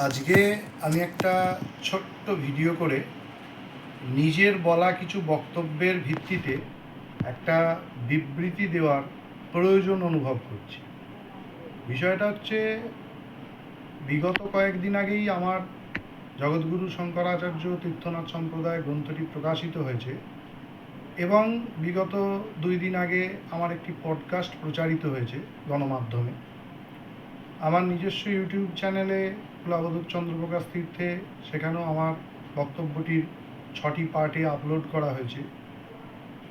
আজকে আমি একটা ছোট্ট ভিডিও করে নিজের বলা কিছু বক্তব্যের ভিত্তিতে একটা বিবৃতি দেওয়ার প্রয়োজন অনুভব করছি। বিষয়টা হচ্ছে, বিগত কয়েকদিন আগেই আমার জগৎগুরু শঙ্করাচার্য তীর্থনাথ সম্প্রদায় গ্রন্থটি প্রকাশিত হয়েছে এবং বিগত দুই দিন আগে আমার একটি পডকাস্ট প্রচারিত হয়েছে গণমাধ্যমে। আমার নিজস্ব ইউটিউব চ্যানেলে কুলাবধূর চন্দ্রপ্রকাশ তীর্থে সেখানেও আমার বক্তব্যটির ছটি পার্টে আপলোড করা হয়েছে।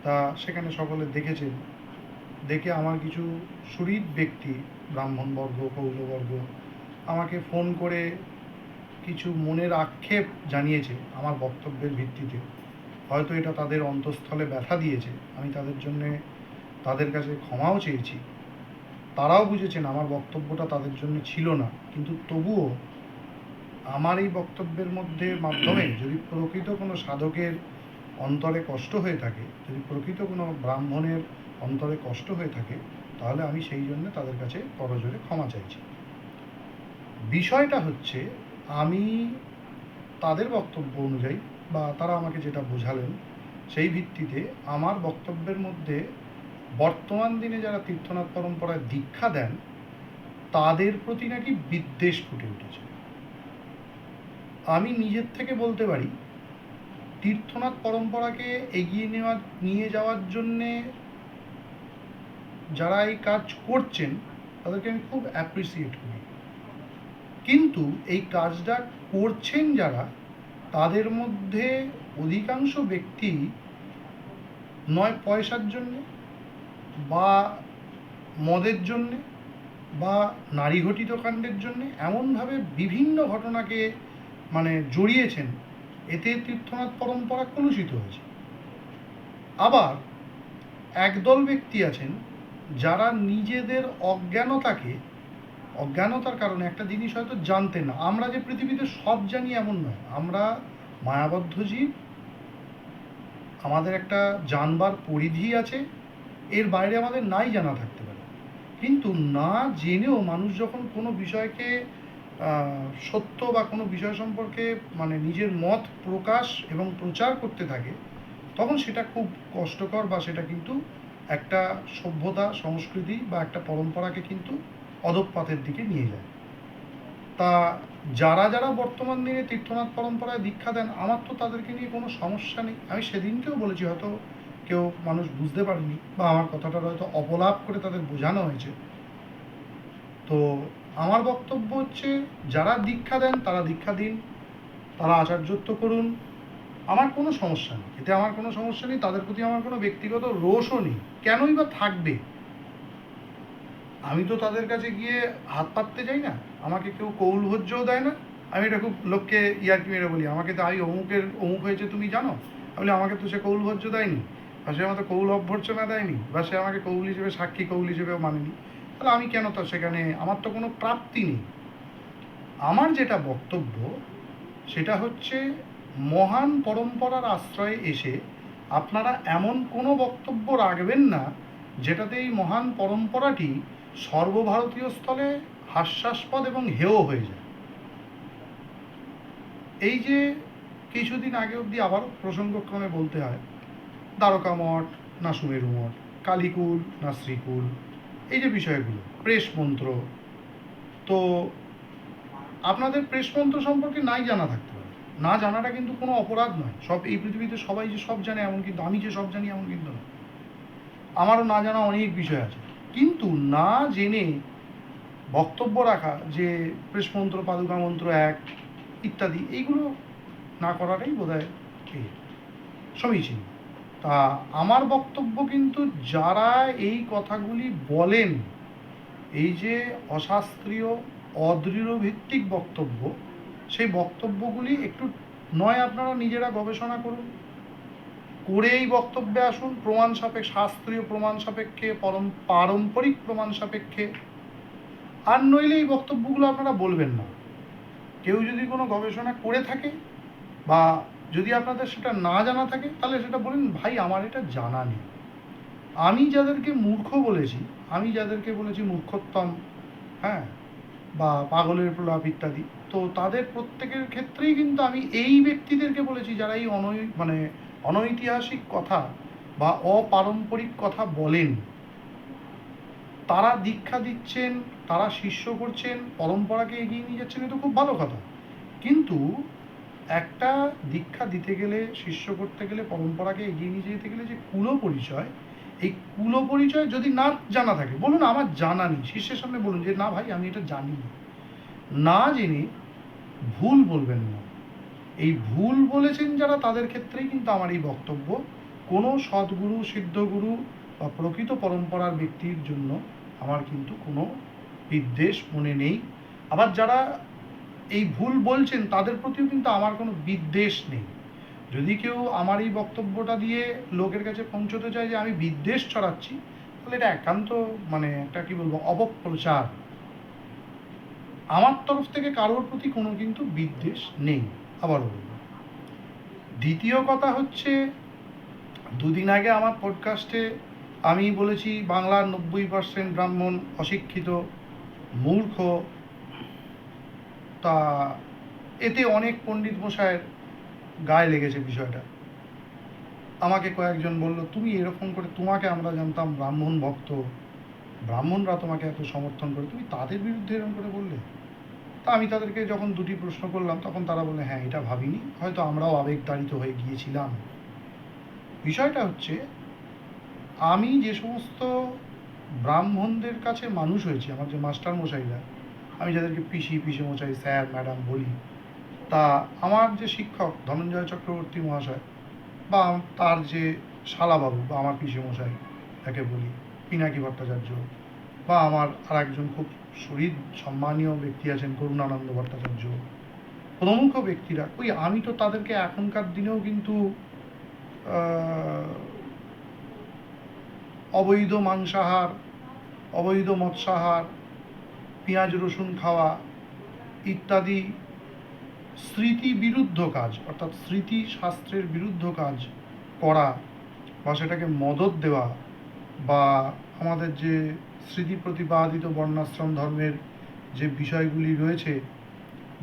তা সেখানে সকলে দেখেছেন। দেখে আমার কিছু সুহৃদ ব্যক্তি, ব্রাহ্মণবর্গ কৌলবর্গ আমাকে ফোন করে কিছু মনের আক্ষেপ জানিয়েছে আমার বক্তব্যের ভিত্তিতে। হয়তো এটা তাদের অন্তঃস্থলে ব্যথা দিয়েছে। আমি তাদের জন্যে তাদের কাছে ক্ষমাও চেয়েছি। তারাও বুঝেছেন আমার বক্তব্যটা তাদের জন্য ছিল না। কিন্তু তবুও আমার এই বক্তব্যের মধ্যে মাধ্যমে যদি প্রকৃত কোনো সাধকের অন্তরে কষ্ট হয়ে থাকে, যদি প্রকৃত কোনো ব্রাহ্মণের অন্তরে কষ্ট হয়ে থাকে, তাহলে আমি সেই জন্য তাদের কাছে করজোরে ক্ষমা চাইছি। বিষয়টা হচ্ছে, আমি তাদের বক্তব্য অনুযায়ী বা তারা আমাকে যেটা বোঝালেন, সেই ভিত্তিতে আমার বক্তব্যের মধ্যে বর্তমান দিনে যারা তীর্থনাথ পরম্পরায় দীক্ষা দেন, তাদের প্রতি নাকি বিদ্বেষ ফুটে উঠেছে। আমি নিজের থেকে বলতে পারি, তীর্থনাথ পরম্পরাকে এগিয়ে নেওয়া, নিয়ে যাওয়ার জন্যে যারা এই কাজ করছেন, তাদেরকে আমি খুব অ্যাপ্রিসিয়েট করি। কিন্তু এই কাজটা করছেন যারা, তাদের মধ্যে অধিকাংশ ব্যক্তি নয় পয়সার জন্যে বা মদের জন্যে বা নারী ঘটিত কাণ্ডের জন্যে এমনভাবে বিভিন্ন ঘটনাকে মানে জড়িয়েছেন, এতে তীর্থনাথ পরম্পরা কলুষিত হয়েছে। আবার একদল ব্যক্তি আছেন যারা নিজেদের অজ্ঞানতাকে, অজ্ঞানতার কারণে একটা জিনিস হয়তো জানতেন না। আমরা যে পৃথিবীতে সব জানি এমন নয়। আমরা মায়াবদ্ধ জীব, আমাদের একটা জানবার পরিধি আছে, এর বাইরে আমাদের নাই জানা থাকতে পারে। কিন্তু না জেনেও মানুষ যখন কোনো বিষয়কে সত্য বা কোনো বিষয় সম্পর্কে মানে নিজের মত প্রকাশ এবং প্রচার করতে থাকে, তখন সেটা খুব কষ্টকর বা সেটা কিন্তু একটা সভ্যতা, সংস্কৃতি বা একটা পরম্পরাকে কিন্তু অধঃপাতের দিকে নিয়ে যায়। তা যারা যারা বর্তমান দিনে তীর্থনাথ পরম্পরায় দীক্ষা দেন, আমার তো তাদেরকে নিয়ে কোনো সমস্যা নেই। আমি সেদিনকেও বলেছি, হয়তো কেউ মানুষ বুঝতে পারেনি বা আমার কথাটা হয়তো অপলাপ করে তাদের বোঝানো হয়েছে। তো আমার বক্তব্য হচ্ছে যারা দীক্ষা দেন তারা দীক্ষা দিন তারা আচার্যত্ব করুন। আমার কোনো সমস্যা নেই। এতে আমার কোনো সমস্যা নেই তাদের প্রতি আমার কোনো ব্যক্তিগত রোষও নেই। কেনই বা থাকবে? আমি তো তাদের কাছে গিয়ে হাত পাততে যাই না। আমাকে কেউ কৌল ভোজ্যও দেয় না। আমি এটা খুব লোককে ইয়ার্কি মেরে বলি আমাকে তো আমি অমুকের অমুক হয়েছে তুমি জানো? বলি, আমাকে তো সে কৌল ভোজ্য দেয়নি বা সে আমাকে কৌল অভ্যর্চনা দেয়নি বা সে আমাকে কৌল হিসেবে সাক্ষী কৌল হিসেবেও মানেনি। তাহলে আমি কেন তো সেখানে? আমার তো কোনো প্রাপ্তি নেই। আমার যেটা বক্তব্য, সেটা হচ্ছে মহান পরম্পরার আশ্রয়ে এসে আপনারা এমন কোনো বক্তব্য রাখবেন না যেটাতে এই মহান পরম্পরাটি সর্বভারতীয় স্থলে হাস্যাস্পদ এবং হেয় হয়ে যায়। এই যে কিছুদিন আগে অবধি আবার প্রসঙ্গক্রমে বলতে হয়, দ্বারকা মঠ, না সুমেরু মঠ, কালীকুল, না শ্রীকুল। এই যে বিষয়গুলো, প্রেস মন্ত্র, তো আপনাদের প্রেস মন্ত্র সম্পর্কে নাই জানা থাকতে পারে। না জানাটা কিন্তু কোনো অপরাধ নয়। সব এই পৃথিবীতে সবাই যে সব জানে এমন কিন্তু, আমি যে সব জানি এমন কিন্তু নয় আমারও না জানা অনেক বিষয় আছে। কিন্তু না জেনে বক্তব্য রাখা যে প্রেস মন্ত্র, পাদুকা মন্ত্র এক, ইত্যাদি, এইগুলো না করাটাই বোধ হয় সমীচীন। তা আমার বক্তব্য কিন্তু যারা এই কথাগুলি বলেন, এই যে অশাস্ত্রীয়, অদৃঢ় ভিত্তিক বক্তব্য, সেই বক্তব্যগুলি একটু নয় আপনারা নিজেরা গবেষণা করুন। করে এই বক্তব্যে আসুন, প্রমাণ সাপেক্ষ, শাস্ত্রীয় প্রমাণ সাপেক্ষে, পরম, পারম্পরিক প্রমাণ সাপেক্ষে। আর নইলে এই বক্তব্যগুলো আপনারা বলবেন না। কেউ যদি কোনো গবেষণা করে থাকে বা যদি আপনাদের সেটা না জানা থাকে, তাহলে সেটা বলেন, ভাই, আমার এটা জানা নেই। আমি যাদেরকে মূর্খ বলেছি, আমি যাদেরকে বলেছি মূর্খোত্তম হ্যাঁ বা পাগলের প্রলাপ ইত্যাদি, তো তাদের প্রত্যেকের ক্ষেত্রেই কিন্তু আমি এই ব্যক্তিদেরকে বলেছি যারা এই অনৈ মানে অনৈতিহাসিক কথা বা অপারম্পরিক কথা বলেন। তারা দীক্ষা দিচ্ছেন, তারা শিষ্য করছেন, পরম্পরাকে এগিয়ে নিয়ে যাচ্ছেন, এটা খুব ভালো কথা। কিন্তু একটা দীক্ষা দিতে গেলে, শিষ্য করতে গেলে, পরম্পরাকে এগিয়ে নিয়ে যেতে গেলে যে কুলো পরিচয় এই কুলো পরিচয় যদি না জানা থাকে, বলুন আমার জানা নেই, শিষ্যের সামনে বলুন যে, না ভাই, আমি এটা জানি না। না জেনে ভুল বলবেন না। এই ভুল বলেছেন যারা, তাদের ক্ষেত্রেই কিন্তু আমার এই বক্তব্য। কোনো সদ্গুরু, সিদ্ধগুরু বা প্রকৃত পরম্পরার ব্যক্তির জন্য আমার কিন্তু কোনো বিদ্বেষ মনে নেই। আবার যারা এই ভুল বলছেন, তাদের প্রতিও কিন্তু আমার কোনো বিদ্বেষ নেই। যদি কেউ আমার এই বক্তব্যটা দিয়ে লোকের কাছে পৌঁছতে চায় যে আমি বিদ্বেষ ছড়াচ্ছি, তাহলে এটা একান্ত মানে একটা কি বলব, অপপ্রচার। আমার তরফ থেকে কারোর প্রতি কোনো কিন্তু বিদ্বেষ নেই আবার দ্বিতীয় কথা হচ্ছে, দুদিন আগে আমার পডকাস্টে আমি বলেছি, বাংলার নব্বই পার্সেন্ট ব্রাহ্মণ অশিক্ষিত, মূর্খ তা এতে অনেক পণ্ডিত মশাইয়ের গায়ে লেগেছে বিষয়টা। আমাকে কয়েকজন বলল, তুমি এরকম করে তোমাকে আমরা জানতাম ব্রাহ্মণ ভক্ত। ব্রাহ্মণরা তোমাকে এত সমর্থন করে। তুমি তাদের বিরুদ্ধে এরকম করে বললে? তা আমি তাদেরকে যখন দুটি প্রশ্ন করলাম, তখন তারা বললে হ্যাঁ এটা ভাবিনি। হয়তো আমরাও আবেগতাড়িত হয়ে গিয়েছিলাম। বিষয়টা হচ্ছে, আমি যে সমস্ত ব্রাহ্মণদের কাছে মানুষ হয়েছি, আমার যে মাস্টার মশাইরা আমি যাদেরকে পিসি পিসি মশাই স্যার, ম্যাডাম বলি, তা আমার যে শিক্ষক ধনঞ্জয় চক্রবর্তী মহাশয় বা তার যে শালাবাবু বা আমার পিসি মশাই তাকে বলি, পিনাকি ভট্টাচার্য বা আমার আর একজন খুব শরীর সম্মানীয় ব্যক্তি আছেন করুণানন্দ ভট্টাচার্য। প্রমুখ ব্যক্তিরা, ওই আমি তো তাদেরকে এখনকার দিনেও কিন্তু অবৈধ মাংসাহার, অবৈধ মৎস্যাহার পেঁয়াজ, রসুন খাওয়া ইত্যাদি স্মৃতি বিরুদ্ধ কাজ, অর্থাৎ স্মৃতি শাস্ত্রের বিরুদ্ধ কাজ করা বা সেটাকে মদত দেওয়া বা আমাদের যে স্মৃতি প্রতিপাদিত বর্ণাশ্রম ধর্মের যে বিষয়গুলি রয়েছে,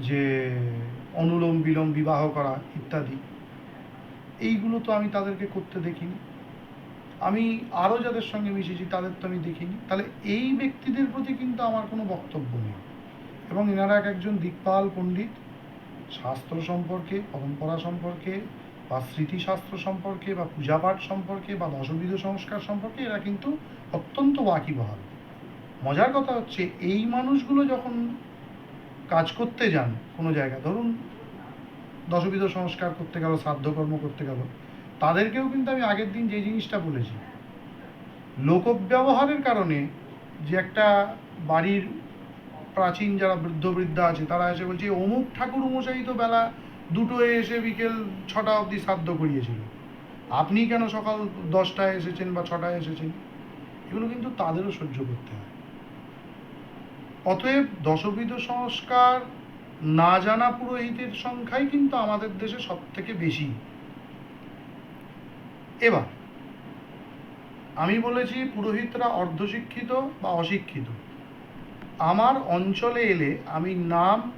যে অনুলোম বিলোম বিবাহ করা ইত্যাদি, এইগুলো তো আমি তাদেরকে করতে দেখিনি। আমি আরও যাদের সঙ্গে মিশেছি তাদের তো আমি দেখিনি। তাহলে এই ব্যক্তিদের প্রতি কিন্তু আমার কোনো বক্তব্য নেই। এবং এনারা এক একজন দিকপাল পণ্ডিত, শাস্ত্র সম্পর্কে, পরম্পরা সম্পর্কে, বা স্মৃতিশাস্ত্র সম্পর্কে, বা পূজাপাঠ সম্পর্কে, বা দশবিধ সংস্কার সম্পর্কে এরা কিন্তু অত্যন্ত ওয়াকিবহাল। মজার কথা হচ্ছে, এই মানুষগুলো যখন কাজ করতে যান কোনো জায়গায়, ধরুন দশবিধ সংস্কার করতে গেল, শ্রাদ্ধকর্ম করতে গেল তাদেরকেও কিন্তু আমি আগের দিন যে জিনিসটা বলেছি। লোকব্যবহারের কারণে যে একটা বাড়ির প্রাচীন যারা বৃদ্ধ বৃদ্ধা আছে, তারা এসে বলছে, অমুক ঠাকুর মশাই তো বেলা দুটোয় এসে বিকেল ছটা অবধি শ্রাদ্ধ করিয়েছিল। আপনি কেন সকাল দশটায় এসেছেন বা ছটায় এসেছেন? এগুলো কিন্তু তাদেরও সহ্য করতে হয়। অতএব দশবিধ সংস্কার না জানা পুরোহিতের সংখ্যাই কিন্তু আমাদের দেশে সব থেকে বেশি। এবার, আমি বলেছি পুরোহিতরা অর্ধশিক্ষিত বা অশিক্ষিত। আমার অঞ্চলে এলে আমি নাম,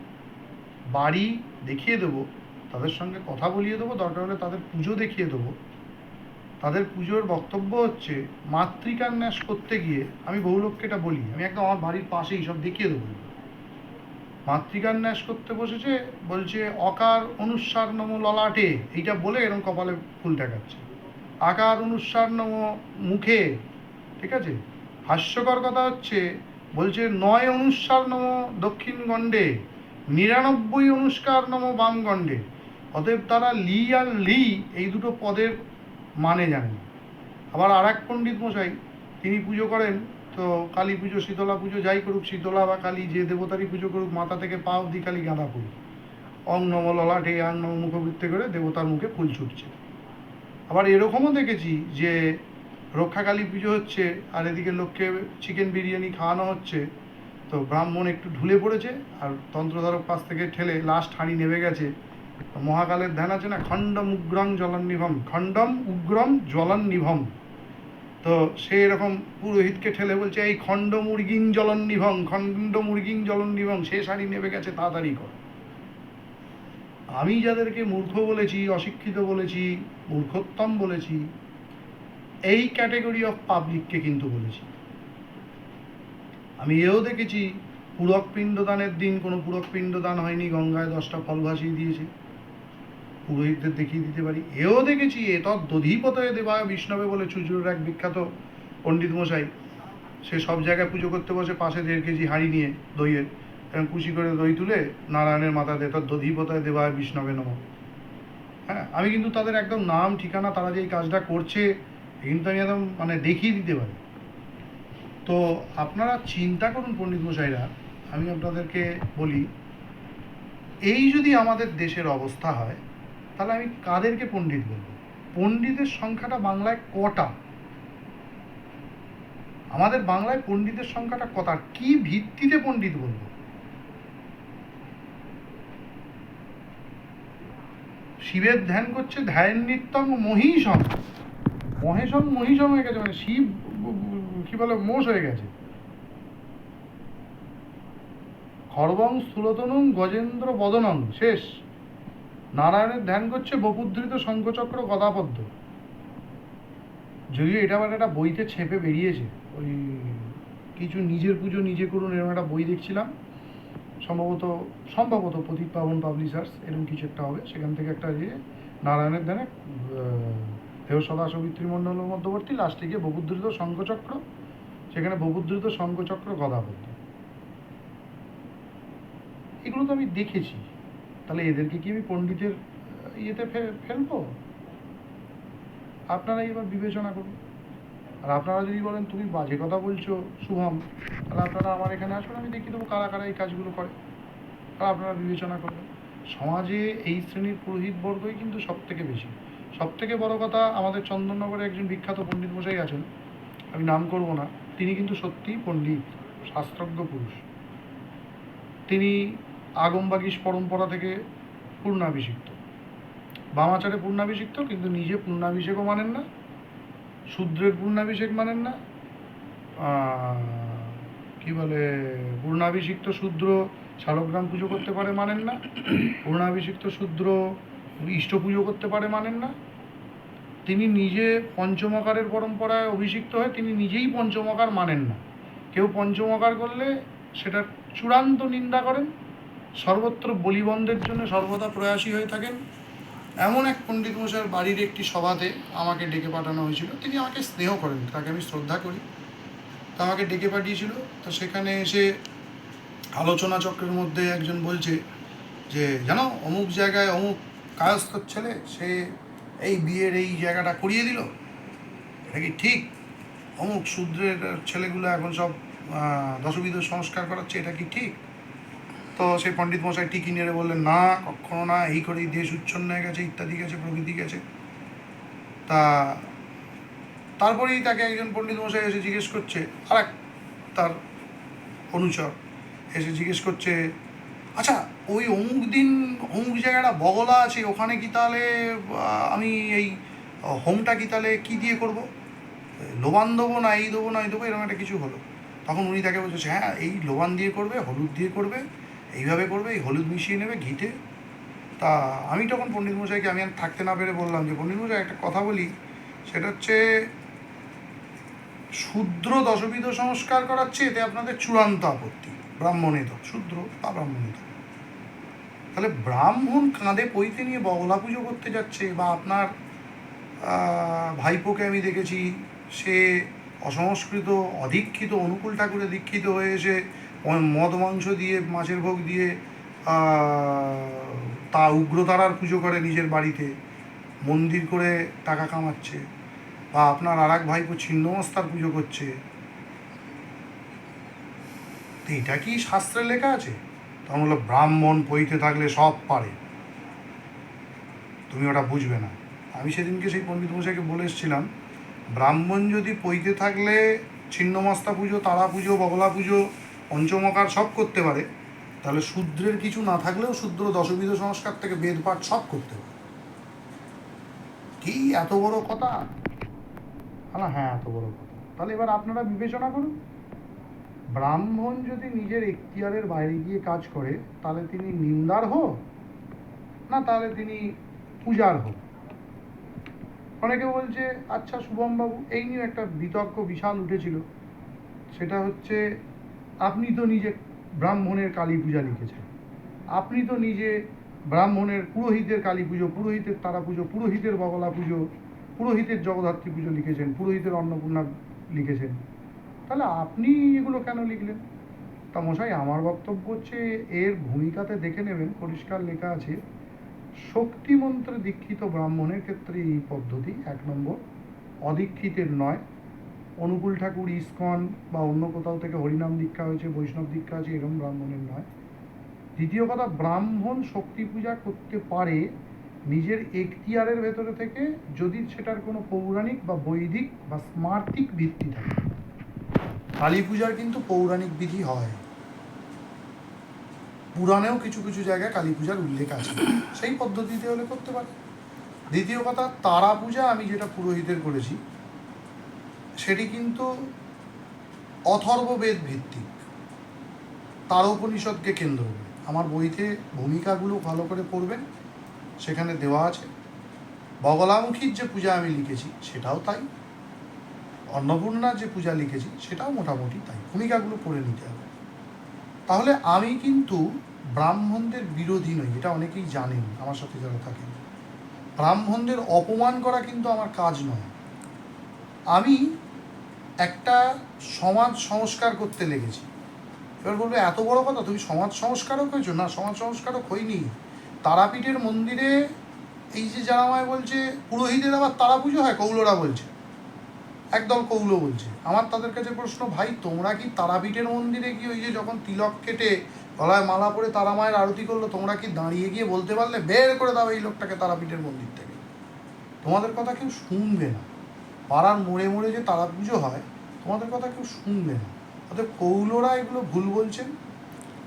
বাড়ি দেখিয়ে দেবো, তাদের সঙ্গে কথা বলিয়ে দেবো, দরকার হলে তাদের পুজো দেখিয়ে দেবো। তাদের পুজোর বক্তব্য হচ্ছে মাতৃকার ন্যাস করতে গিয়ে আমি বহু লোককে এটা বলি, আমি একদম আমার বাড়ির পাশেই সব দেখিয়ে দেবো। মাতৃকার ন্যাস করতে বসেছে, বলছে, অকার অনুস্বার নম ললাটে। এইটা বলে এরকম কপালে ফুল দেখাচ্ছে। আকার অনুস্বার নম মুখে, ঠিক আছে? হাস্যকর কথা হচ্ছে, বলছে নয় অনুস্বার নম দক্ষিণ গণ্ডে, নিরানব্বই অনুষ্কার নম বাম গণ্ডে। অতএব তারা লি আর লি এই দুটো পদের মানে জানেন আবার আর এক পণ্ডিত মশাই, তিনি পুজো করেন, তো কালী পুজো, শীতলা পুজো যাই করুক, শীতলা বা কালী, যে দেবতারই পুজো করুক, মাথা থেকে পা অব্দি কালী গাঁদা ফুল। অং নম ললাটে, আং নম মুখবৃত্তে করে দেবতার মুখে ফুল ছুটছে। আবার এরকমও দেখেছি যে রক্ষাকালী পুজো হচ্ছে, আর এদিকে লোককে চিকেন বিরিয়ানি খাওয়ানো হচ্ছে। তো ব্রাহ্মণ একটু ঢুলে পড়েছে, আর তন্ত্রধারক পাশ থেকে ঠেলে লাস্ট হাঁড়ি নেমে গেছে। মহাকালের ধ্যান আছে না? খণ্ডম উগ্রম জলান নিভম। খণ্ডম উগ্রম জলান নিভম। তো সে এরকম পুরোহিতকে ঠেলে বলছে, এই খণ্ড মুরগিং জলন নিভং খণ্ড মুরগিং জলন নিভং সে শাড়ি নেমে গেছে, তাড়াতাড়ি কর। আমি যাদেরকে মূর্খ বলেছি, অশিক্ষিত বলেছি, মূর্খোত্তম বলেছি, এই ক্যাটেগরি অফ পাবলিককে কিন্তু বলেছি। আমি এও দেখেছি, পুরক পিণ্ডদানের দিন কোনো পুরক পিণ্ডদান হয়নি, গঙ্গায় দশটা ফল ভাসিয়ে দিয়েছে। পুরোহিতদের দেখিয়ে দিতে পারি। এও দেখেছি, এ তৎ দধিপতয়ে দেবা বিষ্ণবে বলে চুচুড়ের এক বিখ্যাত পণ্ডিত মশাই সে সব জায়গায় পুজো করতে বসে পাশে দেড় কেজি হাঁড়ি নিয়ে দইয়ের এরকম কুচি করে দই তুলে নারায়ণের মাথা দিয়ে দধিপতয়ে দেবা বিষ্ণবে নম। হ্যাঁ আমি কিন্তু তাদের একদম নাম, ঠিকানা, তারা যে এই কাজটা করছে কিন্তু আমি একদম মানে দেখিয়ে দিতে পারি। তো আপনারা চিন্তা করুন পণ্ডিত মশাইরা, আমি আপনাদেরকে বলি, এই যদি আমাদের দেশের অবস্থা হয়, তাহলে আমি কাদেরকে পণ্ডিত বলব? পণ্ডিতের সংখ্যাটা বাংলায় কটা? আমাদের বাংলায় পণ্ডিতের সংখ্যাটা কটা? কি ভিত্তিতে পণ্ডিত বলব? শিবের ধ্যান করছে ধ্যান নিত্যং মহিষম। মহেশম মহিষম হয়ে গেছে মানে শিব কি বলে, মোষ হয়ে গেছে। খর্বং স্থূলতনুং গজেন্দ্র বদনং, শেষ। নারায়ণের ধ্যান করছে বপুদ্ধৃত শঙ্খচক্র গদাপদ্ম। যদিও এটা আবার একটা বইতে ছেপে বেরিয়েছে, ওই কিছু নিজের পুজো নিজে করুন, এরকম একটা বই দেখছিলাম। সম্ভবত সম্ভবত প্রতীক পাবন পাবলিশার্স এরকম কিছু একটা হবে। সেখান থেকে একটা ইয়ে নারায়ণের ধ্যানে দেহ সদা সবিত্রী মণ্ডলের মধ্যবর্তী লাস্টে গিয়ে বপুদ্ধৃত শঙ্খচক্র, সেখানে বপুদ্ধৃত শঙ্খচক্র গদাবদ্ধ এগুলো তো আমি দেখেছি। তাহলে এদেরকে কি আমি পণ্ডিতের ইয়েতে ফেলব? আপনারাই এবার বিবেচনা করুন। আর আপনারা যদি বলেন, তুমি বাজে কথা বলছো, শুভম। তাহলে আপনারা আমার এখানে আসুন আমি দেখিয়ে দেবো কারা কারা এই কাজগুলো করে আর আপনারা বিবেচনা করবেন। সমাজে এই শ্রেণির পুরোহিত বর্গই কিন্তু সব থেকে বেশি। সব থেকে বড় কথা, আমাদের চন্দননগরে একজন বিখ্যাত পণ্ডিত মশাই আছেন, আমি নাম করব না, তিনি কিন্তু সত্যিই পণ্ডিত, শাস্ত্রজ্ঞ পুরুষ। তিনি আগমবাগিস পরম্পরা থেকে পূর্ণাভিষিক্ত। বামাচারে পূর্ণাভিষিক্ত, কিন্তু নিজে পূর্ণাভিষেকও মানেন না, শূদ্রের পূর্ণাভিষেক মানেন না কি বলে, পূর্ণাভিষিক্ত শূদ্র শালগ্রাম পুজো করতে পারে মানেন না। পূর্ণাভিষিক্ত শূদ্র ইষ্ট পুজো করতে পারে মানেন না। তিনি নিজে পঞ্চমকারের পরম্পরায় অভিষিক্ত হয়ে তিনি নিজেই পঞ্চমকার মানেন না। কেউ পঞ্চমকার করলে সেটার চূড়ান্ত নিন্দা করেন, সর্বত্র বলিবন্ধের জন্য সর্বদা প্রয়াসী হয়ে থাকেন। এমন এক পণ্ডিত মশাইয়ের বাড়ির একটি সভাতে আমাকে ডেকে পাঠানো হয়েছিল। তিনি আমাকে স্নেহ করেন, তাকে আমি শ্রদ্ধা করি। তো আমাকে ডেকে পাঠিয়েছিল। তো সেখানে এসে আলোচনা চক্রের মধ্যে একজন বলছে যে, জানো, অমুক জায়গায় অমুক কাজ তোর ছেলে, সে এই বিয়ের এই জায়গাটা করিয়ে দিল। এটা কি ঠিক? অমুক শূদ্রের ছেলেগুলো এখন সব দশবিধ সংস্কার করাচ্ছে, এটা কি ঠিক? তো সেই পণ্ডিত মশাই টিকি নেড়ে বললেন, না কখনো না, এই করেই দেশ উচ্ছন্ন হয়ে গেছে, ইত্যাদি গেছে প্রভৃতি গেছে। তা তারপরেই তাকে একজন পণ্ডিত মশাই এসে জিজ্ঞেস করছে, আর এক তার অনুচর এসে জিজ্ঞেস করছে আচ্ছা ওই অমুক দিন অমুক জায়গাটা বগলা আছে, ওখানে কি তাহলে আমি এই হোমটা কি তাহলে কি দিয়ে করব? লোবান দেবো না, এই দেবো না এই দেবো, এরকম একটা কিছু হলো। তখন উনি তাকে বলছে হ্যাঁ এই লোবান দিয়ে করবে, হলুদ দিয়ে করবে, এইভাবে করবে, এই হলুদ মিশিয়ে নেবে ঘিতে। তা আমি তখন পণ্ডিত মশাইকে, আমি আর থাকতে না পেরে বললাম যে, পণ্ডিত মশাই, একটা কথা বলি, সেটা হচ্ছে শূদ্র দশবিধ সংস্কার করাচ্ছে এতে আপনাদের চূড়ান্ত আপত্তি। ব্রাহ্মণেত শূদ্র বা ব্রাহ্মণেত তাহলে ব্রাহ্মণ কাঁধে পইতে নিয়ে বগলা পুজো করতে যাচ্ছে বা আপনার ভাইপোকে আমি দেখেছি, সে অসংস্কৃত, অদীক্ষিত, অনুকূল ঠাকুরে দীক্ষিত হয়ে এসে মদ মাংস দিয়ে, মাছের ভোগ দিয়ে তা উগ্রতারার পুজো করে নিজের বাড়িতে। মন্দির করে টাকা কামাচ্ছে। বা আপনার আর এক ভাইপো ছিন্নমস্তার পুজো করছে। তো এটা কি শাস্ত্রে লেখা আছে? তখন বলল ব্রাহ্মণ পইতে থাকলে সব পারে। তুমি ওটা বুঝবে না। আমি সেদিনকে সেই পণ্ডিত মশাইকে বলে এসেছিলাম, ব্রাহ্মণ যদি পইতে থাকলে ছিন্নমস্তা পুজো, তারা পুজো, বগলা পুজো, পঞ্চমকার সব করতে পারে। তাহলে শূদ্রের কিছু না থাকলেও শূদ্র দশবিধ সংস্কার থেকে বেদ পাঠ সব করতে পারে। কি এত বড় কথা? না হ্যাঁ এত বড় কথা। তাহলে এবার আপনারা বিবেচনা করুন। ব্রাহ্মণ যদি নিজের এখতিয়ারের বাইরে গিয়ে কাজ করে, তাহলে তিনি নিন্দার হোক, না তাহলে তিনি পূজার হোক। অনেকে বলছে আচ্ছা শুভমবাবু, এই নিয়ে একটা বিতর্ক, বিশাল উঠেছিল। সেটা হচ্ছে, আপনি তো নিজে ব্রাহ্মণের কালী পূজা লিখেছেন। আপনি তো নিজে ব্রাহ্মণের পুরোহিতের কালী পুজো, পুরোহিতের তারা পুজো পুরোহিতের বগলা পুজো পুরোহিতের জগদ্ধাত্রী পুজো লিখেছেন, পুরোহিতের অন্নপূর্ণা লিখেছেন। তাহলে আপনি এগুলো কেন লিখলেন? তা মশাই, আমার বক্তব্য হচ্ছে, এর ভূমিকাতে দেখে নেবেন, পরিষ্কার লেখা আছে, শক্তি মন্ত্রে দীক্ষিত ব্রাহ্মণের ক্ষেত্রে এই পদ্ধতি এক নম্বর, অদীক্ষিতের নয়, অনুকূল ঠাকুর, ইস্কন বা অন্য কোথাও থেকে হরিনাম দীক্ষা হয়েছে, বৈষ্ণব দীক্ষা আছে এরকম ব্রাহ্মণের নয়। দ্বিতীয় কথা, ব্রাহ্মণ শক্তি পূজা করতে পারে নিজের এখতিয়ারের ভেতরে থেকে যদি সেটার কোনো পৌরাণিক বা বৈদিক বা স্মার্তিক ভিত্তি থাকে। কালী পূজার কিন্তু পৌরাণিক বিধি হয়। পুরাণেও কিছু কিছু জায়গায় কালী পূজার উল্লেখ আছে। সেই পদ্ধতিতে হলে করতে পারে। দ্বিতীয় কথা, তারা পূজা আমি যেটা পুরোহিতের করেছি, সেটি কিন্তু অথর্ববেদ ভিত্তিক। তারোপনিষদকে কেন্দ্র করে। আমার বইতে ভূমিকাগুলো ভালো করে পড়বেন। সেখানে দেওয়া আছে। বগলামুখীর যে পূজা আমি লিখেছি, সেটাও তাই। অন্নপূর্ণার যে পূজা লিখেছি, সেটাও মোটামুটি তাই। ভূমিকাগুলো পড়ে নিতে হবে। তাহলে আমি কিন্তু ব্রাহ্মণদের বিরোধী নই, এটা অনেকেই জানেন, আমার সাথে যারা থাকেন। ব্রাহ্মণদের অপমান করা কিন্তু আমার কাজ নয়। আমি একটা সমাজ সংস্কার করতে লেগেছি। এবার বলবে, এত বড় কথা, তুমি সমাজ সংস্কারক হয়েছো? না, সমাজ সংস্কারক হইনি। তারাপীঠের মন্দিরে এই যে যারা আমায় বলছে, পুরোহিতের আবার তারা পুজো হয়, কৌলরা বলছে। একদল কৌলো বলছে। আমার তাদের কাছে প্রশ্ন, ভাই, তোমরা কি তারাপীঠের মন্দিরে কি ওই যে যখন তিলক কেটে গলায় মালা পরে তারা মায়ের আরতি করল, তোমরা কি দাঁড়িয়ে গিয়ে বলতে পারলে, বের করে দাও এই লোকটাকে তারাপীঠের মন্দির থেকে? তোমাদের কথা কেউ শুনবে না। পাড়ার মোড়ে মোড়ে যে তারা পুজো হয়, তোমাদের কথা কেউ শুনবে না। অর্থাৎ কৌলরা এগুলো ভুল বলছেন।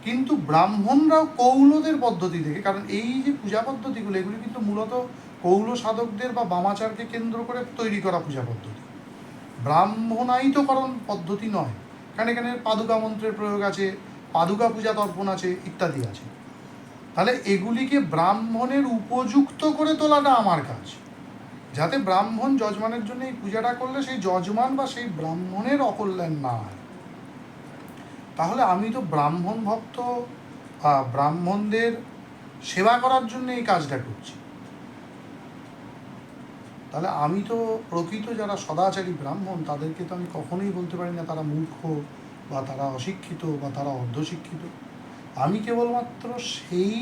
কিন্তু ব্রাহ্মণরাও কৌলদের পদ্ধতি থেকে কারণ এই যে পূজা পদ্ধতিগুলো, এগুলি কিন্তু মূলত কৌল সাধকদের বা বামাচারকে কেন্দ্র করে তৈরি করা পূজা পদ্ধতি। ব্রাহ্মণায়িতকরণ পদ্ধতি নয়। কারণ এখানে পাদুকা মন্ত্রের প্রয়োগ আছে, পাদুকা পূজা তর্পণ আছে, ইত্যাদি আছে। তাহলে এগুলিকে ব্রাহ্মণের উপযুক্ত করে তোলাটা আমার কাজ। যাতে ব্রাহ্মণ যজমানের জন্য এই পূজাটা করলে সেই যজমান বা সেই ব্রাহ্মণের অকল্যাণ না হয়। তাহলে আমি তো ব্রাহ্মণ ভক্ত ব্রাহ্মণদের সেবা করার জন্য এই কাজটা করছি। তাহলে আমি তো প্রকৃত যারা সদাচারী ব্রাহ্মণ, তাদেরকে তো আমি কখনোই বলতে পারি না তারা মূর্খ বা তারা অশিক্ষিত বা তারা অর্ধশিক্ষিত। আমি কেবলমাত্র সেই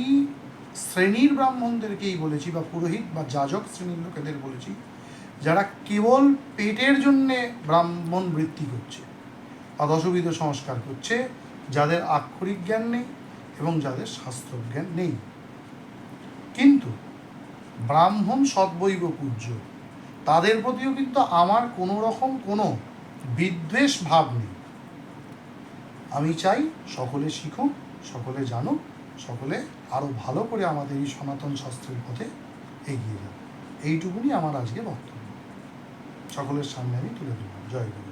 শ্রেণির ব্রাহ্মণদেরকেই বলেছি বা পুরোহিত বা যাজক শ্রেণির লোকেদের বলেছি, যারা কেবল পেটের জন্যে ব্রাহ্মণ বৃত্তি করছে। বা দশবিধ সংস্কার করছে, যাদের আক্ষরিক জ্ঞান নেই এবং যাদের শাস্ত্রজ্ঞান নেই। কিন্তু ব্রাহ্মণ সদ্বৈব পূজ্য, তাদের প্রতিও কিন্তু আমার কোনো রকম কোনো বিদ্বেষ ভাব নেই। আমি চাই সকলে শিখুক সকলে জানুক সকলে আরও ভালো করে আমাদের এই সনাতন শাস্ত্রের পথে এগিয়ে যাক। এইটুকুনি আমার আজকে বক্তব্য। সকলের সামনে আমি তুলে ধরলাম। জয় গুরু।